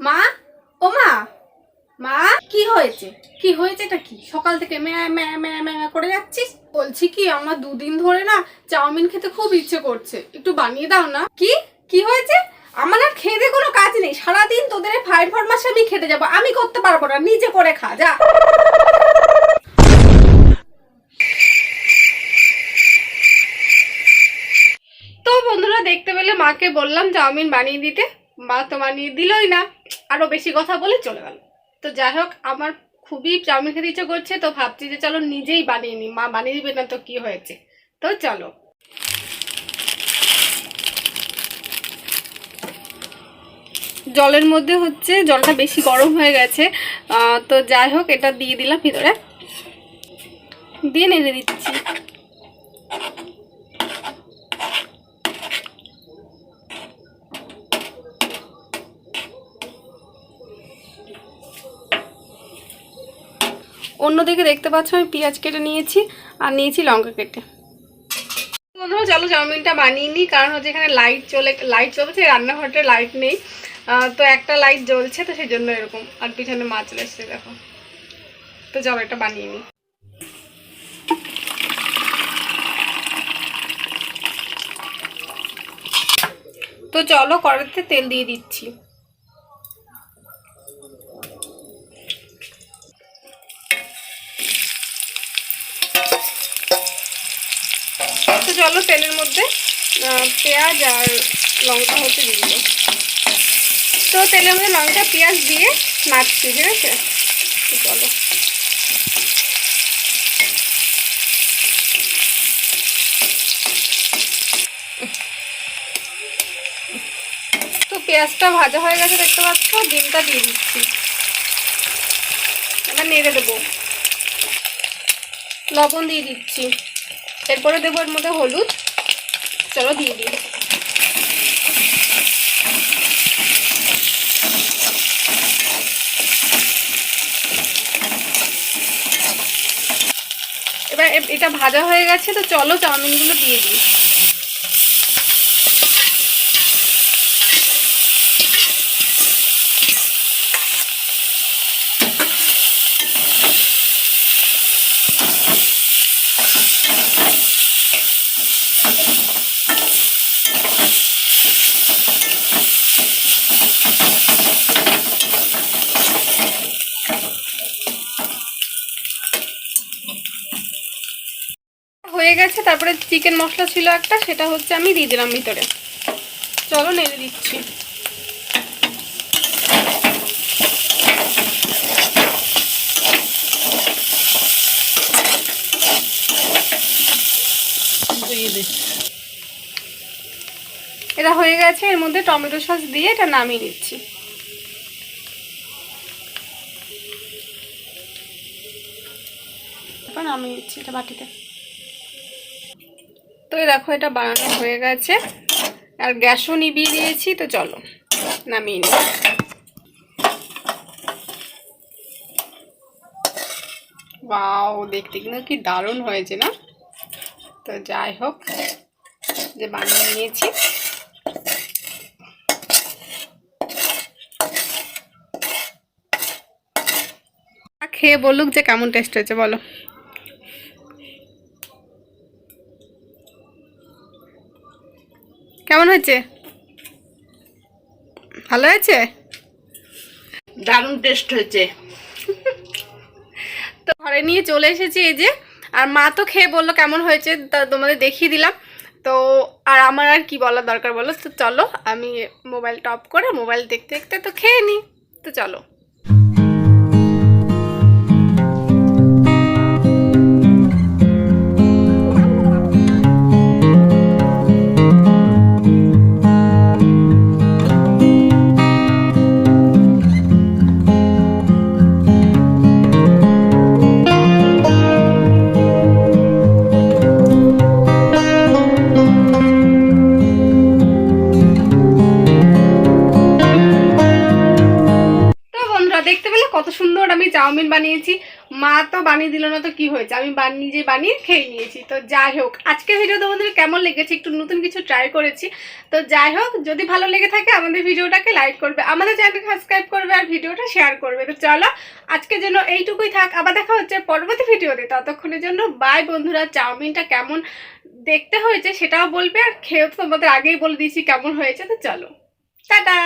মা? ও মা? মা? কি হয়েছে? কি হয়েছে এটা কি? সকাল থেকে ম্যা ম্যা ম্যা ম্যা করে যাচ্ছিস? বলছি কি, আমার দুদিন ধরে না চাউমিন খেতে খুব ইচ্ছে করছে। একটু বানিয়ে দাও না। কি? কি হয়েছে? আমার আর খেতে কোনো কাজ নেই। সারাদিন তোদের ফাইভ ফরমাসে আমি খেতে যাব। আমি করতে পারব না। নিজে করে খা, যা। তো বন্ধুরা, দেখতে পেলে মাকে বললাম চাউমিন বানিয়ে দিতে। মা তো বানিয়ে দিলই না। আরও বেশি কথা বলে চলে গেল। তো যাই হোক, আমার খুবই চাউমিন খেতে ইচ্ছে করছে, তো ভাবছি যে চলো নিজেই বানিয়ে নিই। মা বানিয়ে দিবে না তো কি হয়েছে? তো চলো। জলের মধ্যে হচ্ছে, জলটা বেশি গরম হয়ে গেছে। তো যাই হোক, এটা দিয়ে দিলাম ভিতরে। দিয়ে নেড়ে দিচ্ছি। অন্যদিকে দেখতে পাচ্ছ আমি পেঁয়াজ কেটে নিয়েছি আর নিয়েছি লঙ্কা কেটে। বন্ধুরা, চলো চাউমিনটা বানিয়ে নিই, কারণ হচ্ছে এখানে লাইট চলে লাইট চলছে, রান্নাঘরটা লাইট নেই। তো একটা লাইট জ্বলছে, তো সেই জন্য এরকম, আর পিছনে মাছ এসছে, দেখো। তো চলো এটা বানিয়ে নিই। তো চলো কড়াইতে তেল দিয়ে দিচ্ছি। তো চলো তেলের মধ্যে পেঁয়াজ আর লঙ্কা হচ্ছে দিয়ে তো তেলের মধ্যে লঙ্কা, পেঁয়াজ দিয়ে নাড়ছি, ঠিক আছে? চলো। তো পেঁয়াজটা ভাজা হয়ে গেছে, দেখতে পাচ্ছ? ডিমটা দিয়ে দিচ্ছি। এবার নেড়ে দেবো। লবণ দিয়ে দিচ্ছি। এরপরে দেবো এর মধ্যে হলুদ। চলো দিয়ে দিই। এবার এটা ভাজা হয়ে গেছে, তো চলো চাউমিনগুলো দিয়ে দিই। হয়ে গেছে, তারপরে চিকেন মশলা ছিল একটা, সেটা হচ্ছে আমি দিয়ে দিলাম ভিতরে। চলো নেড়ে দিচ্ছি। এটা হয়ে গেছে এর মধ্যে টমেটো সস দিয়ে এটা নামিয়ে নিচ্ছি। নামিয়ে নিচ্ছি এটা বাটিতে। তো দেখো এটা বানানো হয়ে গেছে। আর গ্যাসও নিবিয়ে দিয়েছি তো চলো নামিয়ে নিই। বাও দেখতে কিন্তু কি দারুণ হয়েছে না? তো যাই হোক যে বানিয়ে নিয়েছি। খেয়ে বলুক যে কেমন টেস্ট হয়েছে বলো। কেমন হয়েছে? ভালো হয়েছে? দারুণ টেস্ট হয়েছে। তো ঘরে নিয়ে চলে এসেছি এই যে আর মা তো খেয়ে বলল কেমন হয়েছে, তা তোমাদের দেখিয়ে দিলাম। তো আর আমার আর কি বলার দরকার বলো? তো চলো, আমি মোবাইলটা অফ করে মোবাইল দেখতে দেখতে তো খেয়ে নিই তো চলো। পেলে কত সুন্দর আমি চাউমিন বানিয়েছি। মা তো বানিয়ে দিল না তো কি হয়েছে? আমি নিজে বানিয়ে খেয়ে নিয়েছি। তো যাই হোক, আজকে ভিডিও তোমাদের কেমন লেগেছে একটু নতুন কিছু ট্রাই করেছি। তো যাই হোক, যদি ভালো লেগে থাকে আমাদের ভিডিওটাকে লাইক করবে, আমাদের চ্যানেলকে সাবস্ক্রাইব করবে আর ভিডিওটা শেয়ার করবে। তো চলো আজকের জন্য এইটুকুই থাক, আবার দেখা হচ্ছে পরবর্তী ভিডিওতে ততক্ষণের জন্য বাই বন্ধুরা, চাউমিনটা কেমন দেখতে হয়েছে সেটাও বলবে, আর খেয়েও তো তোমাদের আগেই বলে দিয়েছি কেমন হয়েছে, তো চলো। টাটা!